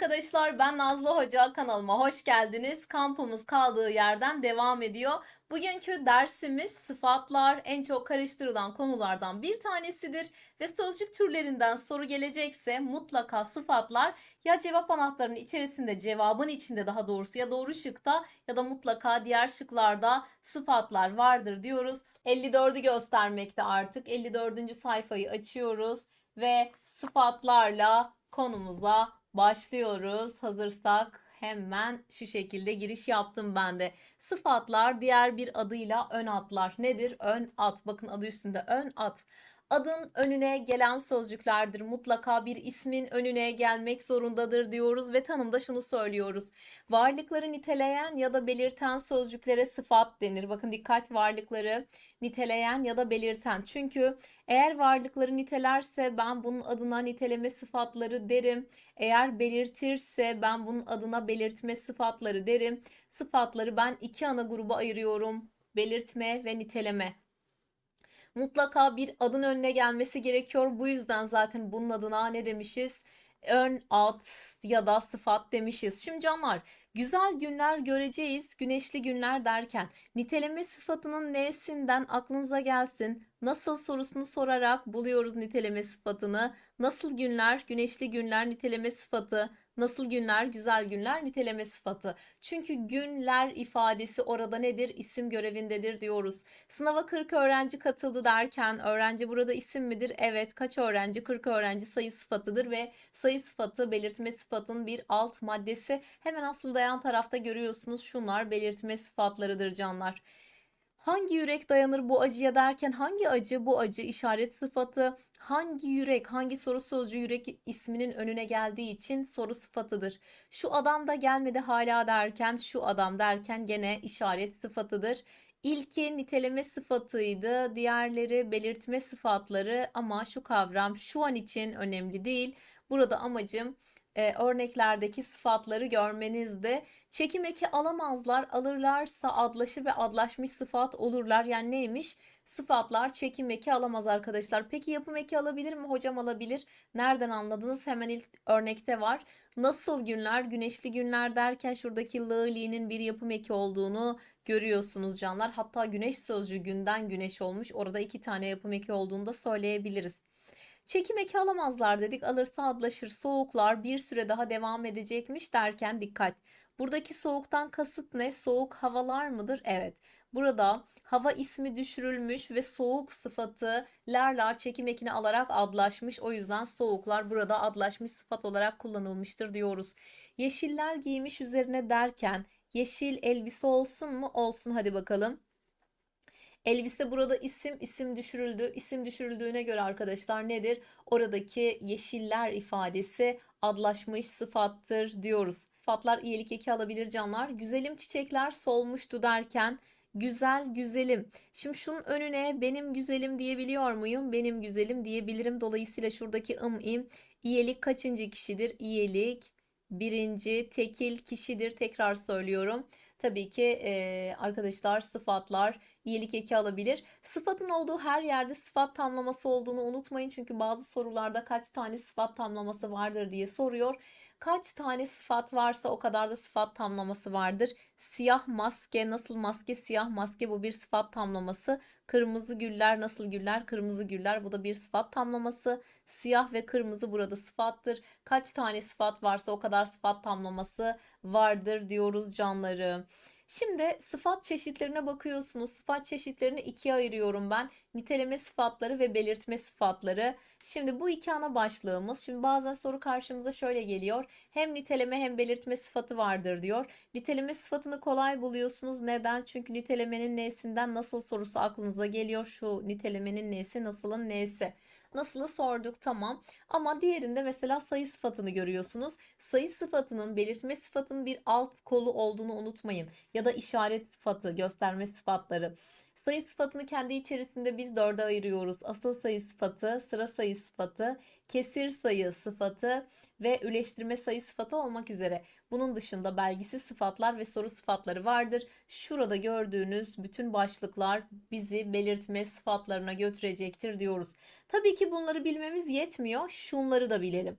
arkadaşlar ben Nazlı Hoca kanalıma hoş geldiniz. Kampımız kaldığı yerden devam ediyor. Bugünkü dersimiz sıfatlar en çok karıştırılan konulardan bir tanesidir ve sözcük türlerinden soru gelecekse mutlaka sıfatlar ya cevap anahtarının içerisinde cevabın içinde daha doğrusu ya doğru şıkta ya da mutlaka diğer şıklarda sıfatlar vardır diyoruz. 54'ü göstermekte artık 54. sayfayı açıyoruz ve sıfatlarla konumuza başlıyoruz. Hazırsak hemen şu şekilde giriş yaptım ben de. Sıfatlar diğer bir adıyla ön atlar. Nedir? Ön at. Bakın adı üstünde ön at. Adın önüne gelen sözcüklerdir. Mutlaka bir ismin önüne gelmek zorundadır diyoruz ve tanımda şunu söylüyoruz. Varlıkları niteleyen ya da belirten sözcüklere sıfat denir. Bakın dikkat varlıkları niteleyen ya da belirten. Çünkü eğer varlıkları nitelerse ben bunun adına niteleme sıfatları derim. Eğer belirtirse ben bunun adına belirtme sıfatları derim. Sıfatları ben iki ana gruba ayırıyorum. Belirtme ve niteleme. Mutlaka bir adın önüne gelmesi gerekiyor. Bu yüzden zaten bunun adına ne demişiz? Ön ad ya da sıfat demişiz. Şimdi canlar güzel günler göreceğiz, güneşli günler derken niteleme sıfatının nesinden aklınıza gelsin. Nasıl sorusunu sorarak buluyoruz niteleme sıfatını. Nasıl günler, güneşli günler niteleme sıfatı. Nasıl günler, güzel günler niteleme sıfatı. Çünkü günler ifadesi orada nedir? İsim görevindedir diyoruz. Sınava 40 öğrenci katıldı derken öğrenci burada isim midir? Evet. Kaç öğrenci? 40 öğrenci sayı sıfatıdır ve sayı sıfatı belirtme sıfatının bir alt maddesi. Hemen aslında yan tarafta görüyorsunuz şunlar belirtme sıfatlarıdır canlar. Hangi yürek dayanır bu acıya derken hangi acı bu acı işaret sıfatı hangi yürek hangi soru sözcüğü yürek isminin önüne geldiği için soru sıfatıdır. Şu adam da gelmedi hala derken şu adam derken gene işaret sıfatıdır. İlki niteleme sıfatıydı, diğerleri belirtme sıfatları ama şu kavram şu an için önemli değil. Burada amacım e, örneklerdeki sıfatları görmenizdi. Çekim eki alamazlar, alırlarsa adlaşı ve adlaşmış sıfat olurlar. Yani neymiş? Sıfatlar çekim eki alamaz arkadaşlar. Peki yapım eki alabilir mi? Hocam alabilir. Nereden anladınız? Hemen ilk örnekte var. Nasıl günler? Güneşli günler derken şuradaki lığliğinin bir yapım eki olduğunu görüyorsunuz canlar. Hatta güneş sözcüğü günden güneş olmuş. Orada iki tane yapım eki olduğunu da söyleyebiliriz. Çekim eki alamazlar dedik. Alırsa adlaşır. Soğuklar bir süre daha devam edecekmiş derken dikkat. Buradaki soğuktan kasıt ne? Soğuk havalar mıdır? Evet. Burada hava ismi düşürülmüş ve soğuk sıfatı lerler çekim ekini alarak adlaşmış. O yüzden soğuklar burada adlaşmış sıfat olarak kullanılmıştır diyoruz. Yeşiller giymiş üzerine derken yeşil elbise olsun mu? Olsun hadi bakalım. Elbise burada isim, isim düşürüldü. İsim düşürüldüğüne göre arkadaşlar nedir? Oradaki yeşiller ifadesi adlaşmış sıfattır diyoruz. Sıfatlar iyilik eki alabilir canlar. Güzelim çiçekler solmuştu derken güzel güzelim. Şimdi şunun önüne benim güzelim diyebiliyor muyum? Benim güzelim diyebilirim. Dolayısıyla şuradaki ım im iyilik kaçıncı kişidir? İyilik birinci tekil kişidir. Tekrar söylüyorum. Tabii ki e, arkadaşlar sıfatlar iyilik eki alabilir. Sıfatın olduğu her yerde sıfat tamlaması olduğunu unutmayın. Çünkü bazı sorularda kaç tane sıfat tamlaması vardır diye soruyor. Kaç tane sıfat varsa o kadar da sıfat tamlaması vardır. Siyah maske nasıl maske siyah maske bu bir sıfat tamlaması. Kırmızı güller nasıl güller kırmızı güller bu da bir sıfat tamlaması. Siyah ve kırmızı burada sıfattır. Kaç tane sıfat varsa o kadar sıfat tamlaması vardır diyoruz canları. Şimdi sıfat çeşitlerine bakıyorsunuz. Sıfat çeşitlerini ikiye ayırıyorum ben. Niteleme sıfatları ve belirtme sıfatları. Şimdi bu iki ana başlığımız. Şimdi bazen soru karşımıza şöyle geliyor. Hem niteleme hem belirtme sıfatı vardır diyor. Niteleme sıfatını kolay buluyorsunuz. Neden? Çünkü nitelemenin nesinden nasıl sorusu aklınıza geliyor. Şu nitelemenin nesi, nasılın nesi. Nasılı sorduk tamam. Ama diğerinde mesela sayı sıfatını görüyorsunuz. Sayı sıfatının belirtme sıfatının bir alt kolu olduğunu unutmayın. Ya da işaret sıfatı, gösterme sıfatları. Sayı sıfatını kendi içerisinde biz dörde ayırıyoruz. Asıl sayı sıfatı, sıra sayı sıfatı, kesir sayı sıfatı ve üleştirme sayı sıfatı olmak üzere. Bunun dışında belgisiz sıfatlar ve soru sıfatları vardır. Şurada gördüğünüz bütün başlıklar bizi belirtme sıfatlarına götürecektir diyoruz. Tabii ki bunları bilmemiz yetmiyor. Şunları da bilelim.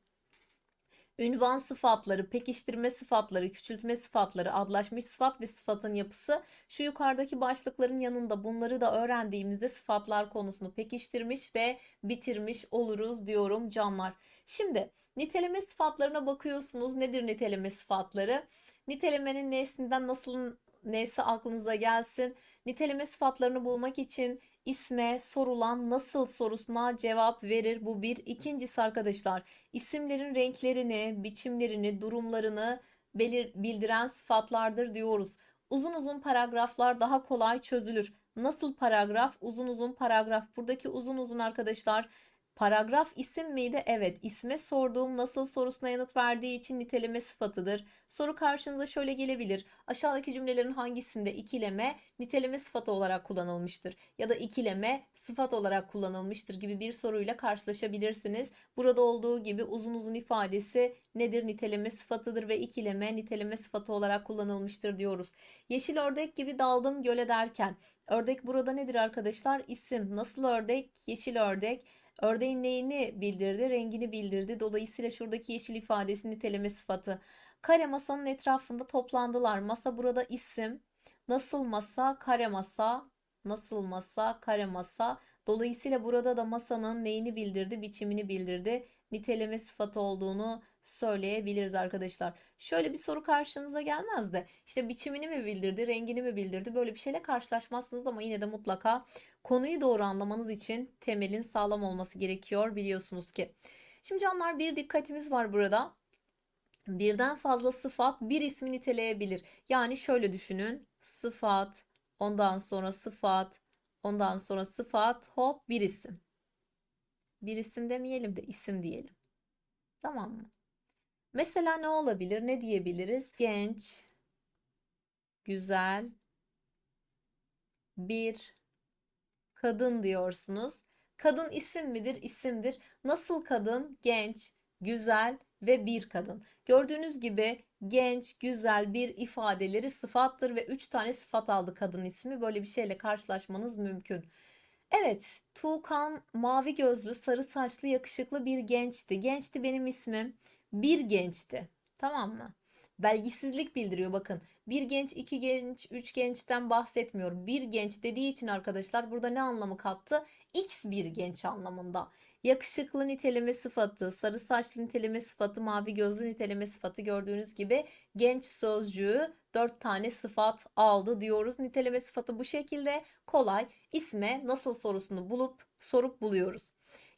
Ünvan sıfatları, pekiştirme sıfatları, küçültme sıfatları, adlaşmış sıfat ve sıfatın yapısı şu yukarıdaki başlıkların yanında bunları da öğrendiğimizde sıfatlar konusunu pekiştirmiş ve bitirmiş oluruz diyorum canlar. Şimdi niteleme sıfatlarına bakıyorsunuz. Nedir niteleme sıfatları? Nitelemenin nesninden nasıl neyse aklınıza gelsin. Niteleme sıfatlarını bulmak için isme sorulan nasıl sorusuna cevap verir. Bu bir. İkincisi arkadaşlar isimlerin renklerini, biçimlerini, durumlarını belir, bildiren sıfatlardır diyoruz. Uzun uzun paragraflar daha kolay çözülür. Nasıl paragraf? Uzun uzun paragraf. Buradaki uzun uzun arkadaşlar Paragraf isim miydi? Evet. İsme sorduğum nasıl sorusuna yanıt verdiği için niteleme sıfatıdır. Soru karşınıza şöyle gelebilir. Aşağıdaki cümlelerin hangisinde ikileme niteleme sıfatı olarak kullanılmıştır? Ya da ikileme sıfat olarak kullanılmıştır gibi bir soruyla karşılaşabilirsiniz. Burada olduğu gibi uzun uzun ifadesi nedir? Niteleme sıfatıdır ve ikileme niteleme sıfatı olarak kullanılmıştır diyoruz. Yeşil ördek gibi daldım göle derken ördek burada nedir arkadaşlar? İsim. Nasıl ördek? Yeşil ördek. Ördeğin neyini bildirdi? Rengini bildirdi. Dolayısıyla şuradaki yeşil ifadesi niteleme sıfatı. Kare masanın etrafında toplandılar. Masa burada isim. Nasıl masa? Kare masa. Nasıl masa? Kare masa. Dolayısıyla burada da masanın neyini bildirdi? Biçimini bildirdi. Niteleme sıfatı olduğunu söyleyebiliriz arkadaşlar. Şöyle bir soru karşınıza gelmez de işte biçimini mi bildirdi, rengini mi bildirdi böyle bir şeyle karşılaşmazsınız ama yine de mutlaka konuyu doğru anlamanız için temelin sağlam olması gerekiyor biliyorsunuz ki. Şimdi canlar bir dikkatimiz var burada. Birden fazla sıfat bir ismi niteleyebilir. Yani şöyle düşünün. Sıfat, ondan sonra sıfat, ondan sonra sıfat, hop bir isim. Bir isim demeyelim de isim diyelim. Tamam mı? Mesela ne olabilir? Ne diyebiliriz? Genç, güzel, bir kadın diyorsunuz. Kadın isim midir? İsimdir. Nasıl kadın? Genç, güzel ve bir kadın. Gördüğünüz gibi genç, güzel bir ifadeleri sıfattır ve 3 tane sıfat aldı kadın ismi. Böyle bir şeyle karşılaşmanız mümkün. Evet, Tuğkan mavi gözlü, sarı saçlı, yakışıklı bir gençti. Gençti benim ismim. Bir gençti. Tamam mı? Belgisizlik bildiriyor bakın. Bir genç, iki genç, üç gençten bahsetmiyor. Bir genç dediği için arkadaşlar burada ne anlamı kattı? X bir genç anlamında. Yakışıklı niteleme sıfatı, sarı saçlı niteleme sıfatı, mavi gözlü niteleme sıfatı gördüğünüz gibi genç sözcüğü 4 tane sıfat aldı diyoruz. Niteleme sıfatı bu şekilde kolay. İsme nasıl sorusunu bulup sorup buluyoruz.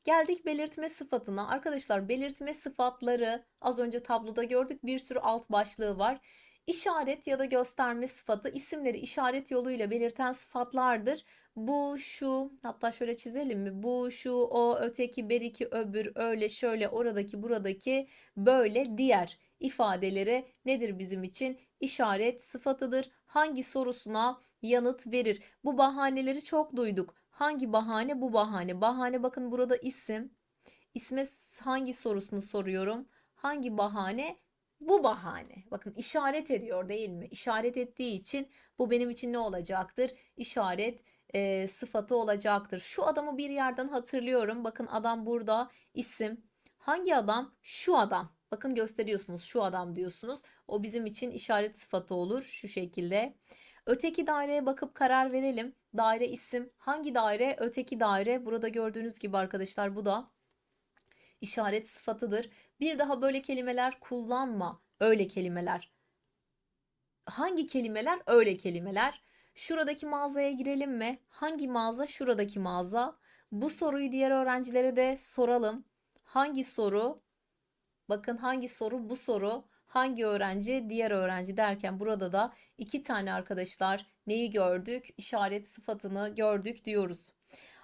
Geldik belirtme sıfatına. Arkadaşlar belirtme sıfatları az önce tabloda gördük. Bir sürü alt başlığı var. İşaret ya da gösterme sıfatı isimleri işaret yoluyla belirten sıfatlardır. Bu, şu, hatta şöyle çizelim mi? Bu, şu, o, öteki, beriki, öbür, öyle, şöyle, oradaki, buradaki, böyle, diğer ifadeleri nedir bizim için? İşaret sıfatıdır. Hangi sorusuna yanıt verir? Bu bahaneleri çok duyduk. Hangi bahane? Bu bahane. Bahane bakın burada isim. İsme hangi sorusunu soruyorum? Hangi bahane? Bu bahane. Bakın işaret ediyor değil mi? İşaret ettiği için bu benim için ne olacaktır? İşaret e, sıfatı olacaktır. Şu adamı bir yerden hatırlıyorum. Bakın adam burada isim. Hangi adam? Şu adam. Bakın gösteriyorsunuz şu adam diyorsunuz. O bizim için işaret sıfatı olur şu şekilde. Öteki daireye bakıp karar verelim. Daire isim. Hangi daire? Öteki daire. Burada gördüğünüz gibi arkadaşlar bu da işaret sıfatıdır. Bir daha böyle kelimeler kullanma. Öyle kelimeler. Hangi kelimeler? Öyle kelimeler. Şuradaki mağazaya girelim mi? Hangi mağaza? Şuradaki mağaza. Bu soruyu diğer öğrencilere de soralım. Hangi soru? Bakın hangi soru? Bu soru. Hangi öğrenci? Diğer öğrenci derken burada da iki tane arkadaşlar neyi gördük? İşaret sıfatını gördük diyoruz.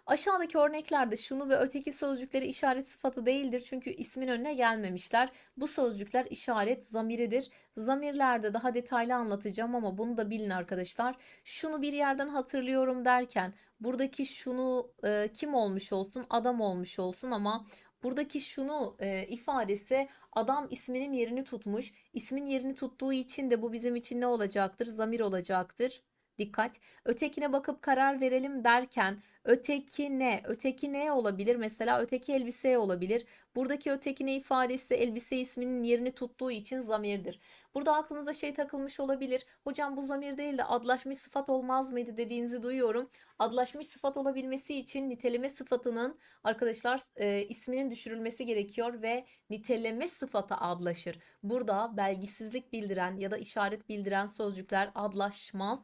Aşağıdaki örneklerde şunu ve öteki sözcükleri işaret sıfatı değildir çünkü ismin önüne gelmemişler. Bu sözcükler işaret zamiridir. Zamirlerde daha detaylı anlatacağım ama bunu da bilin arkadaşlar. Şunu bir yerden hatırlıyorum derken buradaki şunu e, kim olmuş olsun adam olmuş olsun ama Buradaki şunu e, ifadesi adam isminin yerini tutmuş. İsmin yerini tuttuğu için de bu bizim için ne olacaktır? Zamir olacaktır. Dikkat. Ötekine bakıp karar verelim derken Öteki ne? Öteki ne olabilir? Mesela öteki elbise olabilir. Buradaki öteki ne ifadesi elbise isminin yerini tuttuğu için zamirdir. Burada aklınıza şey takılmış olabilir. Hocam bu zamir değil de adlaşmış sıfat olmaz mıydı dediğinizi duyuyorum. Adlaşmış sıfat olabilmesi için niteleme sıfatının arkadaşlar e, isminin düşürülmesi gerekiyor ve niteleme sıfata adlaşır. Burada belgisizlik bildiren ya da işaret bildiren sözcükler adlaşmaz.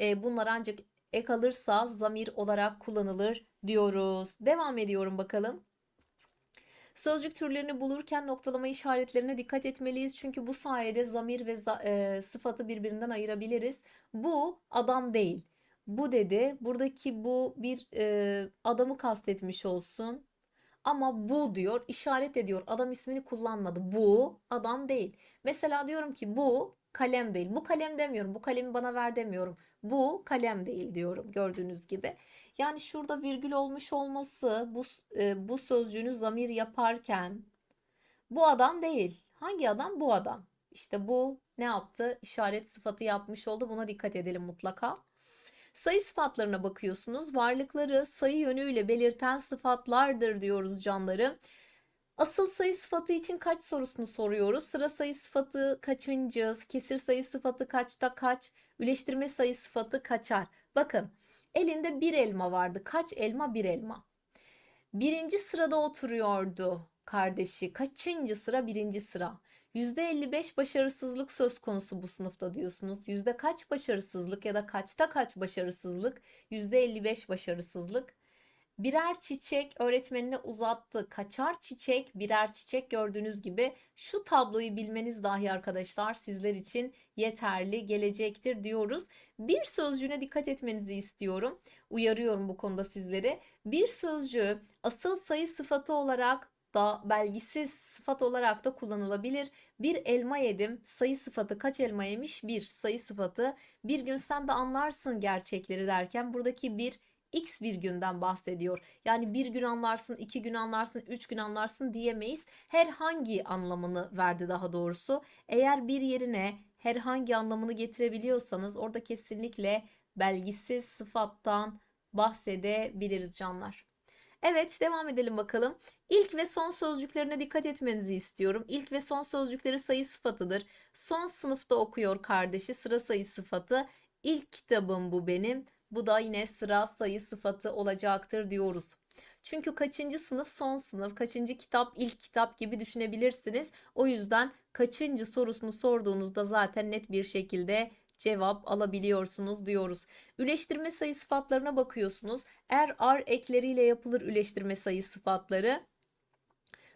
E, bunlar ancak ek alırsa zamir olarak kullanılır diyoruz. Devam ediyorum bakalım. Sözcük türlerini bulurken noktalama işaretlerine dikkat etmeliyiz. Çünkü bu sayede zamir ve za- e, sıfatı birbirinden ayırabiliriz. Bu adam değil. Bu dedi. Buradaki bu bir e, adamı kastetmiş olsun. Ama bu diyor, işaret ediyor. Adam ismini kullanmadı. Bu adam değil. Mesela diyorum ki bu kalem değil. Bu kalem demiyorum. Bu kalemi bana ver demiyorum. Bu kalem değil diyorum gördüğünüz gibi. Yani şurada virgül olmuş olması bu e, bu sözcüğünü zamir yaparken bu adam değil. Hangi adam? Bu adam. İşte bu ne yaptı? İşaret sıfatı yapmış oldu. Buna dikkat edelim mutlaka. Sayı sıfatlarına bakıyorsunuz. Varlıkları sayı yönüyle belirten sıfatlardır diyoruz canları. Asıl sayı sıfatı için kaç sorusunu soruyoruz. Sıra sayı sıfatı kaçıncı, kesir sayı sıfatı kaçta kaç, üleştirme sayı sıfatı kaçar. Bakın elinde bir elma vardı. Kaç elma bir elma. Birinci sırada oturuyordu kardeşi. Kaçıncı sıra? Birinci sıra. %55 başarısızlık söz konusu bu sınıfta diyorsunuz. Yüzde kaç başarısızlık ya da kaçta kaç başarısızlık? %55 başarısızlık. Birer çiçek öğretmenine uzattı. Kaçar çiçek, birer çiçek gördüğünüz gibi şu tabloyu bilmeniz dahi arkadaşlar sizler için yeterli gelecektir diyoruz. Bir sözcüğüne dikkat etmenizi istiyorum. Uyarıyorum bu konuda sizleri. Bir sözcüğü asıl sayı sıfatı olarak da belgisiz sıfat olarak da kullanılabilir. Bir elma yedim. Sayı sıfatı kaç elma yemiş? Bir sayı sıfatı. Bir gün sen de anlarsın gerçekleri derken buradaki bir X bir günden bahsediyor. Yani bir gün anlarsın, iki gün anlarsın, üç gün anlarsın diyemeyiz. Herhangi anlamını verdi daha doğrusu. Eğer bir yerine herhangi anlamını getirebiliyorsanız orada kesinlikle belgisiz sıfattan bahsedebiliriz canlar. Evet, devam edelim bakalım. İlk ve son sözcüklerine dikkat etmenizi istiyorum. İlk ve son sözcükleri sayı sıfatıdır. Son sınıfta okuyor kardeşi sıra sayı sıfatı. İlk kitabım bu benim. Bu da yine sıra sayı sıfatı olacaktır diyoruz. Çünkü kaçıncı sınıf son sınıf, kaçıncı kitap ilk kitap gibi düşünebilirsiniz. O yüzden kaçıncı sorusunu sorduğunuzda zaten net bir şekilde cevap alabiliyorsunuz diyoruz. Üleştirme sayı sıfatlarına bakıyorsunuz. Er, ar ekleriyle yapılır üleştirme sayı sıfatları.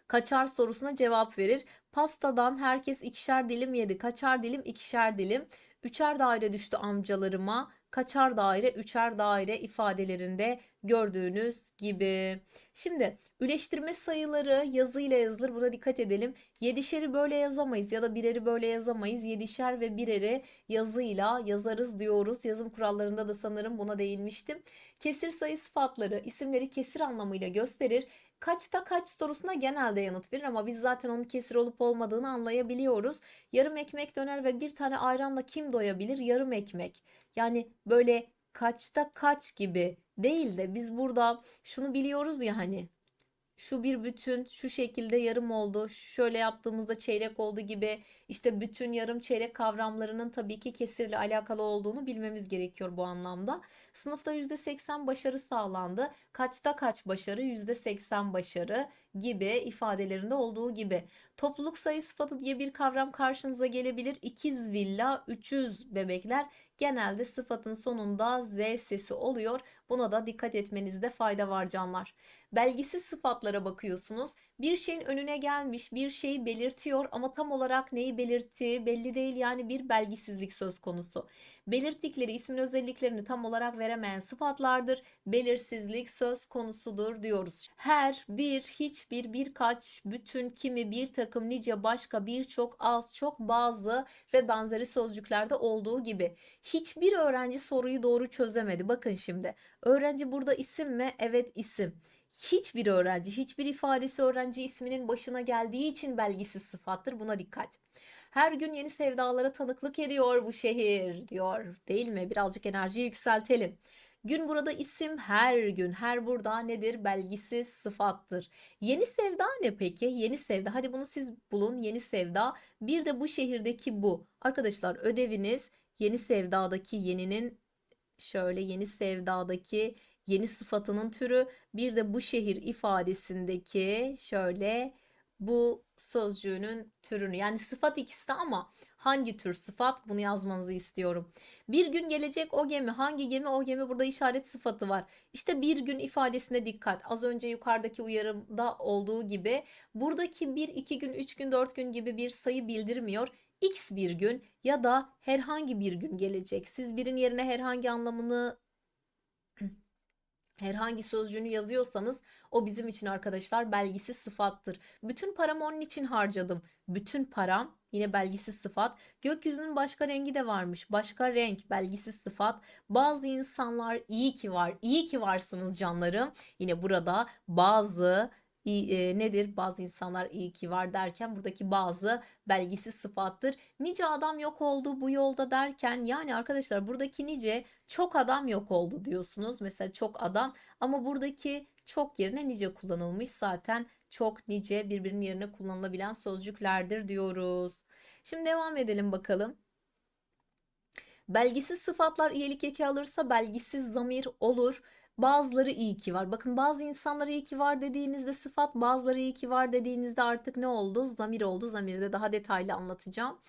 Kaçar sorusuna cevap verir. Pastadan herkes ikişer dilim yedi. Kaçar dilim ikişer dilim. Üçer daire düştü amcalarıma. Kaçar daire, üçer daire ifadelerinde gördüğünüz gibi. Şimdi üleştirme sayıları yazıyla yazılır. Buna dikkat edelim. Yedişeri böyle yazamayız ya da bireri böyle yazamayız. Yedişer ve bireri yazıyla yazarız diyoruz. Yazım kurallarında da sanırım buna değinmiştim. Kesir sayı sıfatları isimleri kesir anlamıyla gösterir. Kaçta kaç sorusuna genelde yanıt verir ama biz zaten onun kesir olup olmadığını anlayabiliyoruz. Yarım ekmek döner ve bir tane ayranla kim doyabilir? Yarım ekmek. Yani böyle kaçta kaç gibi değil de biz burada şunu biliyoruz ya hani şu bir bütün şu şekilde yarım oldu şöyle yaptığımızda çeyrek oldu gibi işte bütün yarım çeyrek kavramlarının tabii ki kesirle alakalı olduğunu bilmemiz gerekiyor bu anlamda. Sınıfta %80 başarı sağlandı. Kaçta kaç başarı? %80 başarı gibi ifadelerinde olduğu gibi. Topluluk sayı sıfatı diye bir kavram karşınıza gelebilir. İkiz villa, 300 bebekler genelde sıfatın sonunda Z sesi oluyor. Buna da dikkat etmenizde fayda var canlar. Belgisiz sıfatlara bakıyorsunuz. Bir şeyin önüne gelmiş, bir şeyi belirtiyor ama tam olarak neyi belirttiği belli değil. Yani bir belgisizlik söz konusu. Belirttikleri ismin özelliklerini tam olarak veremeyen sıfatlardır. Belirsizlik söz konusudur diyoruz. Her, bir, hiçbir, birkaç, bütün, kimi, bir takım, nice, başka, birçok, az, çok, bazı ve benzeri sözcüklerde olduğu gibi. Hiçbir öğrenci soruyu doğru çözemedi. Bakın şimdi. Öğrenci burada isim mi? Evet isim hiçbir öğrenci, hiçbir ifadesi öğrenci isminin başına geldiği için belgisiz sıfattır. Buna dikkat. Her gün yeni sevdalara tanıklık ediyor bu şehir diyor değil mi? Birazcık enerjiyi yükseltelim. Gün burada isim her gün. Her burada nedir? Belgisiz sıfattır. Yeni sevda ne peki? Yeni sevda. Hadi bunu siz bulun. Yeni sevda. Bir de bu şehirdeki bu. Arkadaşlar ödeviniz yeni sevdadaki yeninin şöyle yeni sevdadaki yeni sıfatının türü. Bir de bu şehir ifadesindeki şöyle bu sözcüğünün türünü. Yani sıfat ikisi de ama hangi tür sıfat bunu yazmanızı istiyorum. Bir gün gelecek o gemi. Hangi gemi? O gemi burada işaret sıfatı var. İşte bir gün ifadesine dikkat. Az önce yukarıdaki uyarımda olduğu gibi buradaki bir, iki gün, üç gün, dört gün gibi bir sayı bildirmiyor. X bir gün ya da herhangi bir gün gelecek. Siz birin yerine herhangi anlamını herhangi sözcüğünü yazıyorsanız o bizim için arkadaşlar belgisiz sıfattır. Bütün paramı onun için harcadım. Bütün param yine belgisiz sıfat. Gökyüzünün başka rengi de varmış. Başka renk belgisiz sıfat. Bazı insanlar iyi ki var. İyi ki varsınız canlarım. Yine burada bazı iyi- e, nedir? Bazı insanlar iyi ki var derken buradaki bazı belgisiz sıfattır. Nice adam yok oldu bu yolda derken yani arkadaşlar buradaki nice çok adam yok oldu diyorsunuz. Mesela çok adam ama buradaki çok yerine nice kullanılmış zaten çok nice birbirinin yerine kullanılabilen sözcüklerdir diyoruz. Şimdi devam edelim bakalım. Belgisiz sıfatlar iyilik eki alırsa belgisiz zamir olur. Bazıları iyi ki var. Bakın bazı insanlar iyi ki var dediğinizde sıfat, bazıları iyi ki var dediğinizde artık ne oldu? Zamir oldu. Zamirde daha detaylı anlatacağım.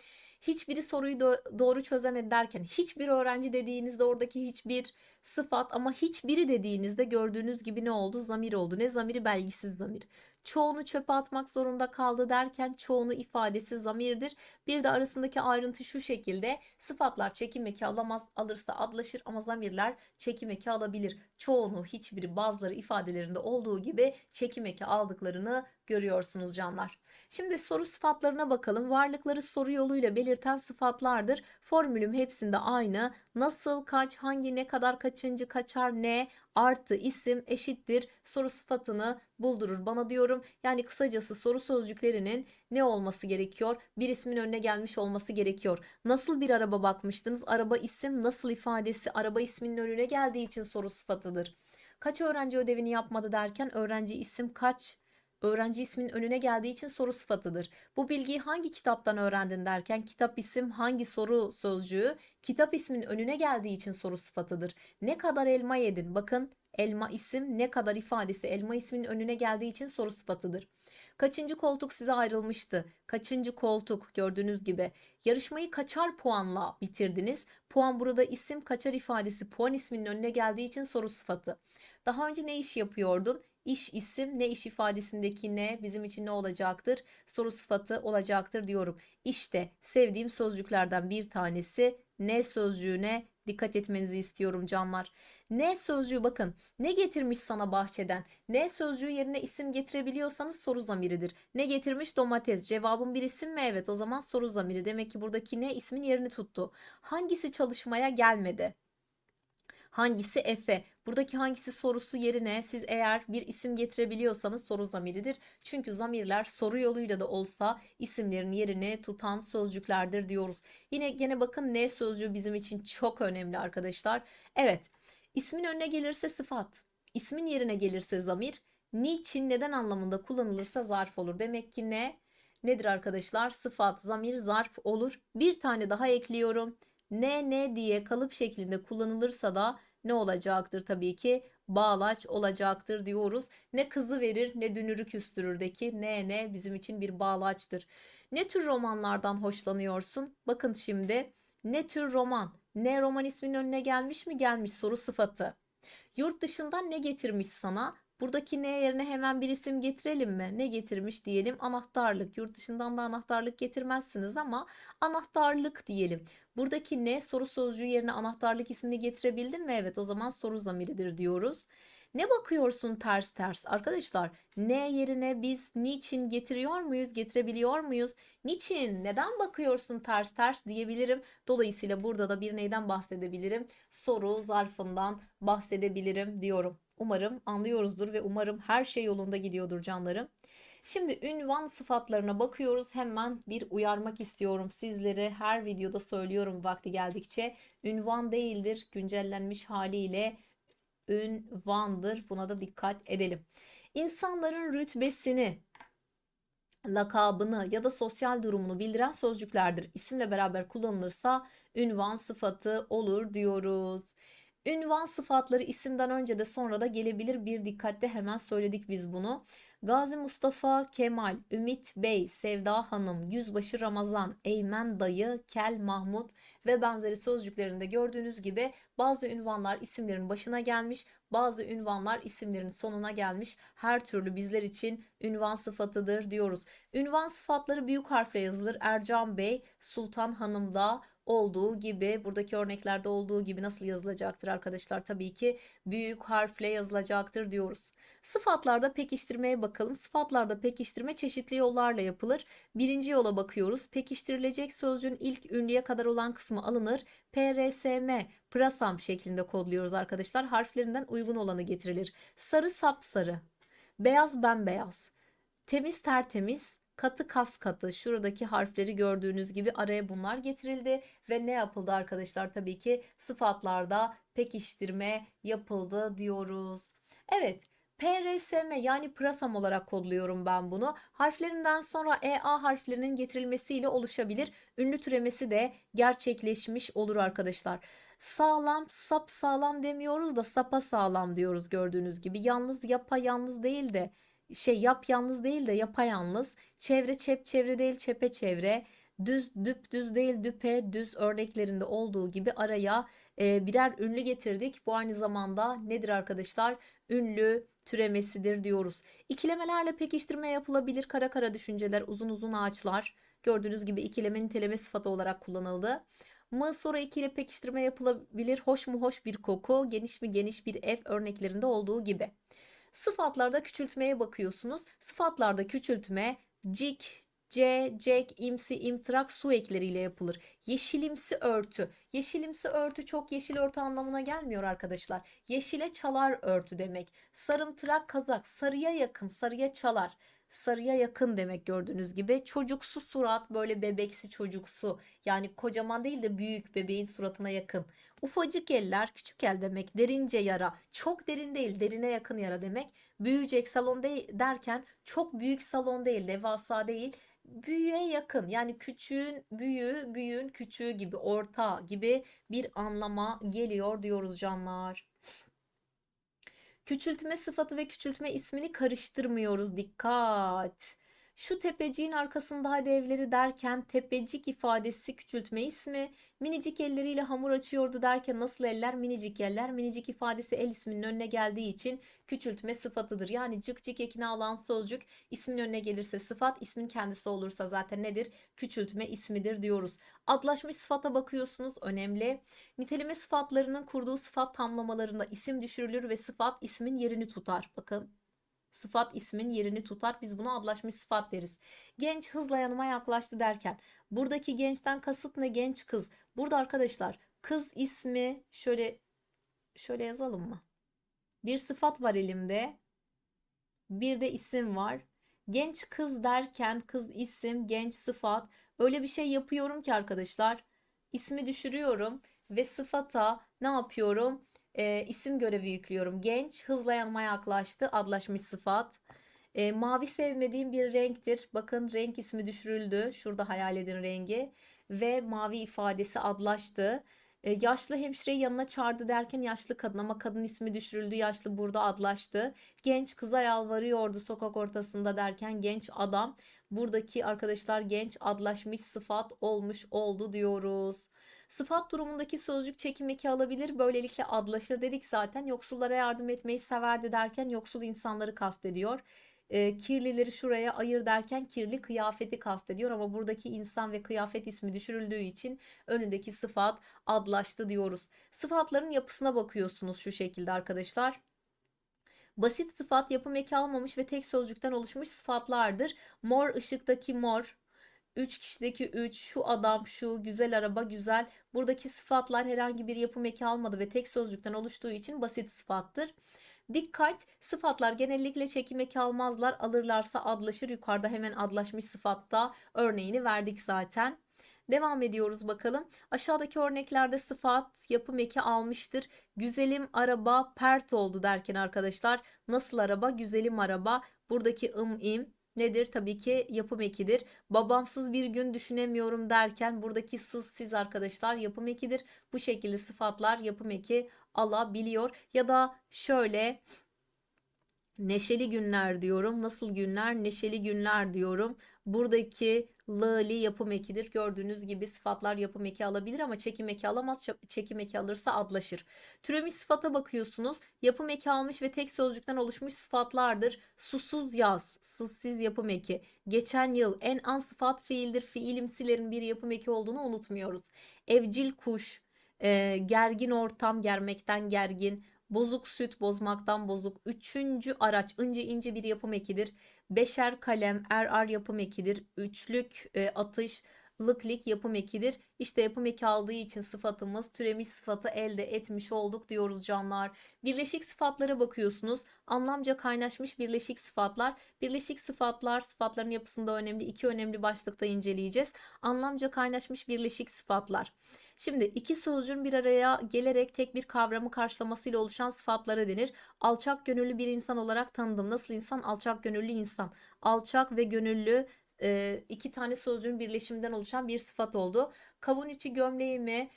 Hiçbiri soruyu do- doğru çözemedi derken hiçbir öğrenci dediğinizde oradaki hiçbir sıfat ama hiçbiri dediğinizde gördüğünüz gibi ne oldu? Zamir oldu. Ne zamiri? Belgisiz zamir. Çoğunu çöpe atmak zorunda kaldı derken çoğunu ifadesi zamirdir. Bir de arasındaki ayrıntı şu şekilde. Sıfatlar çekim eki alamaz, alırsa adlaşır ama zamirler çekim eki alabilir. Çoğunu, hiçbiri, bazıları ifadelerinde olduğu gibi çekim eki aldıklarını görüyorsunuz canlar. Şimdi soru sıfatlarına bakalım. Varlıkları soru yoluyla belirten sıfatlardır. Formülüm hepsinde aynı. Nasıl, kaç, hangi, ne kadar, kaçıncı, kaçar, ne, artı, isim eşittir. Soru sıfatını buldurur bana diyorum. Yani kısacası soru sözcüklerinin ne olması gerekiyor? Bir ismin önüne gelmiş olması gerekiyor. Nasıl bir araba bakmıştınız? Araba isim nasıl ifadesi araba isminin önüne geldiği için soru sıfatıdır. Kaç öğrenci ödevini yapmadı derken öğrenci isim kaç öğrenci isminin önüne geldiği için soru sıfatıdır. Bu bilgiyi hangi kitaptan öğrendin derken kitap isim hangi soru sözcüğü kitap isminin önüne geldiği için soru sıfatıdır. Ne kadar elma yedin? Bakın elma isim ne kadar ifadesi elma isminin önüne geldiği için soru sıfatıdır. Kaçıncı koltuk size ayrılmıştı? Kaçıncı koltuk gördüğünüz gibi. Yarışmayı kaçar puanla bitirdiniz? Puan burada isim kaçar ifadesi puan isminin önüne geldiği için soru sıfatı. Daha önce ne iş yapıyordun? İş isim ne iş ifadesindeki ne bizim için ne olacaktır? Soru sıfatı olacaktır diyorum. İşte sevdiğim sözcüklerden bir tanesi ne sözcüğüne dikkat etmenizi istiyorum canlar. Ne sözcüğü bakın ne getirmiş sana bahçeden? Ne sözcüğü yerine isim getirebiliyorsanız soru zamiridir. Ne getirmiş domates? Cevabın bir isim mi? Evet o zaman soru zamiri. Demek ki buradaki ne ismin yerini tuttu. Hangisi çalışmaya gelmedi? Hangisi Efe? Buradaki hangisi sorusu yerine siz eğer bir isim getirebiliyorsanız soru zamiridir. Çünkü zamirler soru yoluyla da olsa isimlerin yerini tutan sözcüklerdir diyoruz. Yine gene bakın ne sözcüğü bizim için çok önemli arkadaşlar. Evet ismin önüne gelirse sıfat, ismin yerine gelirse zamir, niçin neden anlamında kullanılırsa zarf olur. Demek ki ne? Nedir arkadaşlar? Sıfat, zamir, zarf olur. Bir tane daha ekliyorum. Ne ne diye kalıp şeklinde kullanılırsa da ne olacaktır tabii ki? Bağlaç olacaktır diyoruz. Ne kızı verir ne dünürü küstürürdeki ne ne bizim için bir bağlaçtır. Ne tür romanlardan hoşlanıyorsun? Bakın şimdi ne tür roman? Ne roman isminin önüne gelmiş mi? Gelmiş soru sıfatı. Yurt dışından ne getirmiş sana? Buradaki ne yerine hemen bir isim getirelim mi? Ne getirmiş diyelim? Anahtarlık. Yurt dışından da anahtarlık getirmezsiniz ama anahtarlık diyelim. Buradaki ne soru sözcüğü yerine anahtarlık ismini getirebildin mi? Evet o zaman soru zamiridir diyoruz. Ne bakıyorsun ters ters? Arkadaşlar ne yerine biz niçin getiriyor muyuz? Getirebiliyor muyuz? Niçin? Neden bakıyorsun ters ters diyebilirim. Dolayısıyla burada da bir neyden bahsedebilirim? Soru zarfından bahsedebilirim diyorum. Umarım anlıyoruzdur ve umarım her şey yolunda gidiyordur canlarım. Şimdi ünvan sıfatlarına bakıyoruz. Hemen bir uyarmak istiyorum sizleri. Her videoda söylüyorum vakti geldikçe. Ünvan değildir. Güncellenmiş haliyle ünvandır. Buna da dikkat edelim. İnsanların rütbesini, lakabını ya da sosyal durumunu bildiren sözcüklerdir. İsimle beraber kullanılırsa ünvan sıfatı olur diyoruz. Ünvan sıfatları isimden önce de sonra da gelebilir. Bir dikkatte hemen söyledik biz bunu. Gazi Mustafa Kemal, Ümit Bey, Sevda Hanım, Yüzbaşı Ramazan, Eymen Dayı, Kel Mahmut ve benzeri sözcüklerinde gördüğünüz gibi bazı ünvanlar isimlerin başına gelmiş, bazı ünvanlar isimlerin sonuna gelmiş. Her türlü bizler için ünvan sıfatıdır diyoruz. Ünvan sıfatları büyük harfle yazılır. Ercan Bey, Sultan Hanım da olduğu gibi buradaki örneklerde olduğu gibi nasıl yazılacaktır arkadaşlar? Tabii ki büyük harfle yazılacaktır diyoruz. Sıfatlarda pekiştirmeye bakalım. Sıfatlarda pekiştirme çeşitli yollarla yapılır. Birinci yola bakıyoruz. Pekiştirilecek sözcüğün ilk ünlüye kadar olan kısmı alınır. PRSM, pırasam şeklinde kodluyoruz arkadaşlar. Harflerinden uygun olanı getirilir. Sarı sapsarı, beyaz bembeyaz, temiz tertemiz, katı kas katı. Şuradaki harfleri gördüğünüz gibi araya bunlar getirildi ve ne yapıldı arkadaşlar? Tabii ki sıfatlarda pekiştirme yapıldı diyoruz. Evet. PRSM yani pırasam olarak kodluyorum ben bunu. Harflerinden sonra EA harflerinin getirilmesiyle oluşabilir. Ünlü türemesi de gerçekleşmiş olur arkadaşlar. Sağlam, sap sağlam demiyoruz da sapa sağlam diyoruz gördüğünüz gibi. Yalnız yapa yalnız değil de şey yap yalnız değil de yapayalnız. Çevre çep çevre değil çepe çevre. Düz düp düz değil düpe düz örneklerinde olduğu gibi araya e, birer ünlü getirdik. Bu aynı zamanda nedir arkadaşlar? Ünlü türemesidir diyoruz. İkilemelerle pekiştirme yapılabilir. Kara kara düşünceler, uzun uzun ağaçlar. Gördüğünüz gibi ikileme niteleme sıfatı olarak kullanıldı. Mı iki ile pekiştirme yapılabilir. Hoş mu hoş bir koku, geniş mi geniş bir ev örneklerinde olduğu gibi. Sıfatlarda küçültmeye bakıyorsunuz. Sıfatlarda küçültme cik, C, cek, imsi, imtırak su ekleriyle yapılır. Yeşilimsi örtü. Yeşilimsi örtü çok yeşil örtü anlamına gelmiyor arkadaşlar. Yeşile çalar örtü demek. Sarımtırak kazak. Sarıya yakın, sarıya çalar. Sarıya yakın demek gördüğünüz gibi. Çocuksu surat böyle bebeksi çocuksu. Yani kocaman değil de büyük bebeğin suratına yakın. Ufacık eller küçük el demek. Derince yara. Çok derin değil derine yakın yara demek. Büyüyecek salon değil derken çok büyük salon değil devasa değil büyüğe yakın yani küçüğün büyüğü büyüğün küçüğü gibi orta gibi bir anlama geliyor diyoruz canlar. Küçültme sıfatı ve küçültme ismini karıştırmıyoruz. Dikkat. Şu tepeciğin arkasındaydı evleri derken tepecik ifadesi küçültme ismi. Minicik elleriyle hamur açıyordu derken nasıl eller minicik eller. Minicik ifadesi el isminin önüne geldiği için küçültme sıfatıdır. Yani cık cık ekine alan sözcük ismin önüne gelirse sıfat ismin kendisi olursa zaten nedir? Küçültme ismidir diyoruz. Adlaşmış sıfata bakıyorsunuz önemli. Niteleme sıfatlarının kurduğu sıfat tamlamalarında isim düşürülür ve sıfat ismin yerini tutar. Bakın Sıfat ismin yerini tutar. Biz buna adlaşmış sıfat deriz. Genç hızla yanıma yaklaştı derken buradaki gençten kasıt ne genç kız. Burada arkadaşlar kız ismi şöyle şöyle yazalım mı? Bir sıfat var elimde. Bir de isim var. Genç kız derken kız isim, genç sıfat. Öyle bir şey yapıyorum ki arkadaşlar. İsmi düşürüyorum ve sıfata ne yapıyorum? E, isim görevi yüklüyorum. Genç, hızla yanıma yaklaştı. Adlaşmış sıfat. E, mavi sevmediğim bir renktir. Bakın renk ismi düşürüldü. Şurada hayal edin rengi. Ve mavi ifadesi adlaştı. E, yaşlı hemşireyi yanına çağırdı derken yaşlı kadın ama kadın ismi düşürüldü. Yaşlı burada adlaştı. Genç kıza yalvarıyordu sokak ortasında derken genç adam. Buradaki arkadaşlar genç adlaşmış sıfat olmuş oldu diyoruz. Sıfat durumundaki sözcük çekim eki alabilir. Böylelikle adlaşır dedik zaten. Yoksullara yardım etmeyi severdi derken yoksul insanları kastediyor. E, kirlileri şuraya ayır derken kirli kıyafeti kastediyor ama buradaki insan ve kıyafet ismi düşürüldüğü için önündeki sıfat adlaştı diyoruz. Sıfatların yapısına bakıyorsunuz şu şekilde arkadaşlar. Basit sıfat yapım eki almamış ve tek sözcükten oluşmuş sıfatlardır. Mor ışıktaki mor, 3 kişideki 3, şu adam, şu, güzel araba, güzel. Buradaki sıfatlar herhangi bir yapım eki almadı ve tek sözcükten oluştuğu için basit sıfattır. Dikkat! Sıfatlar genellikle çekim eki almazlar. Alırlarsa adlaşır. Yukarıda hemen adlaşmış sıfatta örneğini verdik zaten. Devam ediyoruz bakalım. Aşağıdaki örneklerde sıfat yapım eki almıştır. Güzelim araba pert oldu derken arkadaşlar nasıl araba? Güzelim araba. Buradaki ım im nedir? Tabii ki yapım ekidir. Babamsız bir gün düşünemiyorum derken buradaki sız siz arkadaşlar yapım ekidir. Bu şekilde sıfatlar yapım eki alabiliyor. Ya da şöyle neşeli günler diyorum. Nasıl günler? Neşeli günler diyorum. Buradaki lali yapım ekidir. Gördüğünüz gibi sıfatlar yapım eki alabilir ama çekim eki alamaz. Çekim eki alırsa adlaşır. Türemiş sıfata bakıyorsunuz. Yapım eki almış ve tek sözcükten oluşmuş sıfatlardır. Susuz yaz, sızsız yapım eki. Geçen yıl en an sıfat fiildir. Fiilimsilerin bir yapım eki olduğunu unutmuyoruz. Evcil kuş, e, gergin ortam, germekten gergin. Bozuk süt, bozmaktan bozuk. Üçüncü araç, ince ince bir yapım ekidir. Beşer kalem, er ar yapım ekidir. Üçlük e, atış, lık lik yapım ekidir. İşte yapım eki aldığı için sıfatımız türemiş sıfatı elde etmiş olduk diyoruz canlar. Birleşik sıfatlara bakıyorsunuz. Anlamca kaynaşmış birleşik sıfatlar. Birleşik sıfatlar sıfatların yapısında önemli iki önemli başlıkta inceleyeceğiz. Anlamca kaynaşmış birleşik sıfatlar. Şimdi iki sözcüğün bir araya gelerek tek bir kavramı karşılamasıyla oluşan sıfatlara denir. Alçak gönüllü bir insan olarak tanıdım. Nasıl insan? Alçak gönüllü insan. Alçak ve gönüllü iki tane sözcüğün birleşiminden oluşan bir sıfat oldu. Kavun içi gömleğimi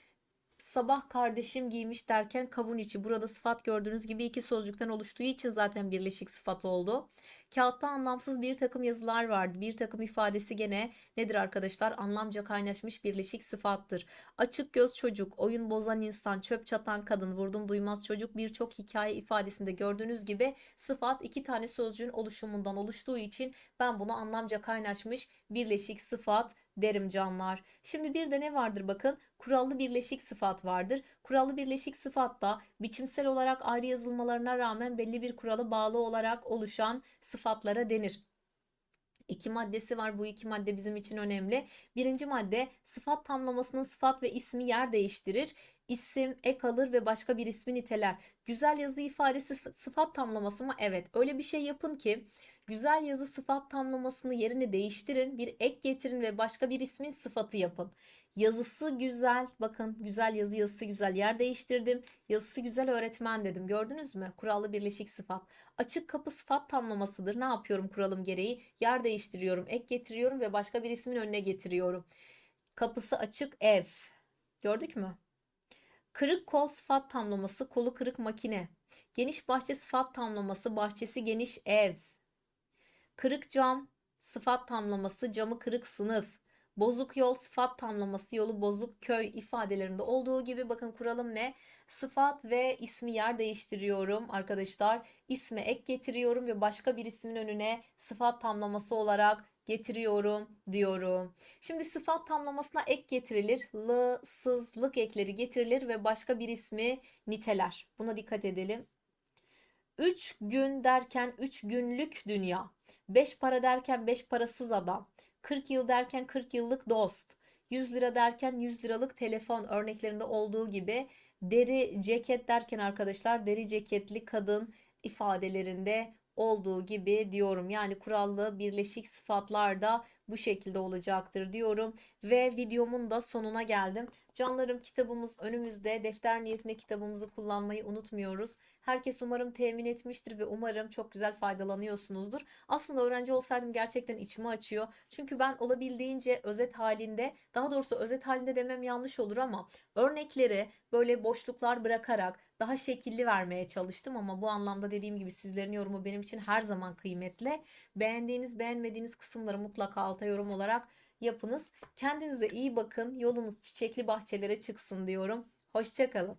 sabah kardeşim giymiş derken kavun içi. Burada sıfat gördüğünüz gibi iki sözcükten oluştuğu için zaten birleşik sıfat oldu. Kağıtta anlamsız bir takım yazılar vardı. Bir takım ifadesi gene nedir arkadaşlar? Anlamca kaynaşmış birleşik sıfattır. Açık göz çocuk, oyun bozan insan, çöp çatan kadın, vurdum duymaz çocuk birçok hikaye ifadesinde gördüğünüz gibi sıfat iki tane sözcüğün oluşumundan oluştuğu için ben bunu anlamca kaynaşmış birleşik sıfat derim canlar. Şimdi bir de ne vardır bakın? Kurallı birleşik sıfat vardır. Kurallı birleşik sıfat da biçimsel olarak ayrı yazılmalarına rağmen belli bir kurala bağlı olarak oluşan sıfatlara denir. İki maddesi var. Bu iki madde bizim için önemli. Birinci madde sıfat tamlamasının sıfat ve ismi yer değiştirir. İsim ek alır ve başka bir ismi niteler. Güzel yazı ifadesi sıf- sıfat tamlaması mı? Evet. Öyle bir şey yapın ki güzel yazı sıfat tamlamasını yerini değiştirin. Bir ek getirin ve başka bir ismin sıfatı yapın. Yazısı güzel. Bakın güzel yazı yazısı güzel yer değiştirdim. Yazısı güzel öğretmen dedim. Gördünüz mü? Kurallı birleşik sıfat. Açık kapı sıfat tamlamasıdır. Ne yapıyorum kuralım gereği? Yer değiştiriyorum, ek getiriyorum ve başka bir ismin önüne getiriyorum. Kapısı açık ev. Gördük mü? Kırık kol sıfat tamlaması, kolu kırık makine. Geniş bahçe sıfat tamlaması, bahçesi geniş ev. Kırık cam sıfat tamlaması, camı kırık sınıf. Bozuk yol sıfat tamlaması, yolu bozuk köy ifadelerinde olduğu gibi bakın kuralım ne? Sıfat ve ismi yer değiştiriyorum arkadaşlar. İsme ek getiriyorum ve başka bir ismin önüne sıfat tamlaması olarak getiriyorum diyorum. Şimdi sıfat tamlamasına ek getirilir. Lı, sız, lık ekleri getirilir ve başka bir ismi niteler. Buna dikkat edelim. 3 gün derken 3 günlük dünya. 5 para derken 5 parasız adam. 40 yıl derken 40 yıllık dost. 100 lira derken 100 liralık telefon örneklerinde olduğu gibi deri ceket derken arkadaşlar deri ceketli kadın ifadelerinde olduğu gibi diyorum. Yani kurallı birleşik sıfatlar da bu şekilde olacaktır diyorum. Ve videomun da sonuna geldim. Canlarım kitabımız önümüzde. Defter niyetine kitabımızı kullanmayı unutmuyoruz. Herkes umarım temin etmiştir ve umarım çok güzel faydalanıyorsunuzdur. Aslında öğrenci olsaydım gerçekten içimi açıyor. Çünkü ben olabildiğince özet halinde, daha doğrusu özet halinde demem yanlış olur ama örnekleri böyle boşluklar bırakarak daha şekilli vermeye çalıştım ama bu anlamda dediğim gibi sizlerin yorumu benim için her zaman kıymetli. Beğendiğiniz, beğenmediğiniz kısımları mutlaka alta yorum olarak yapınız. Kendinize iyi bakın. Yolunuz çiçekli bahçelere çıksın diyorum. Hoşçakalın.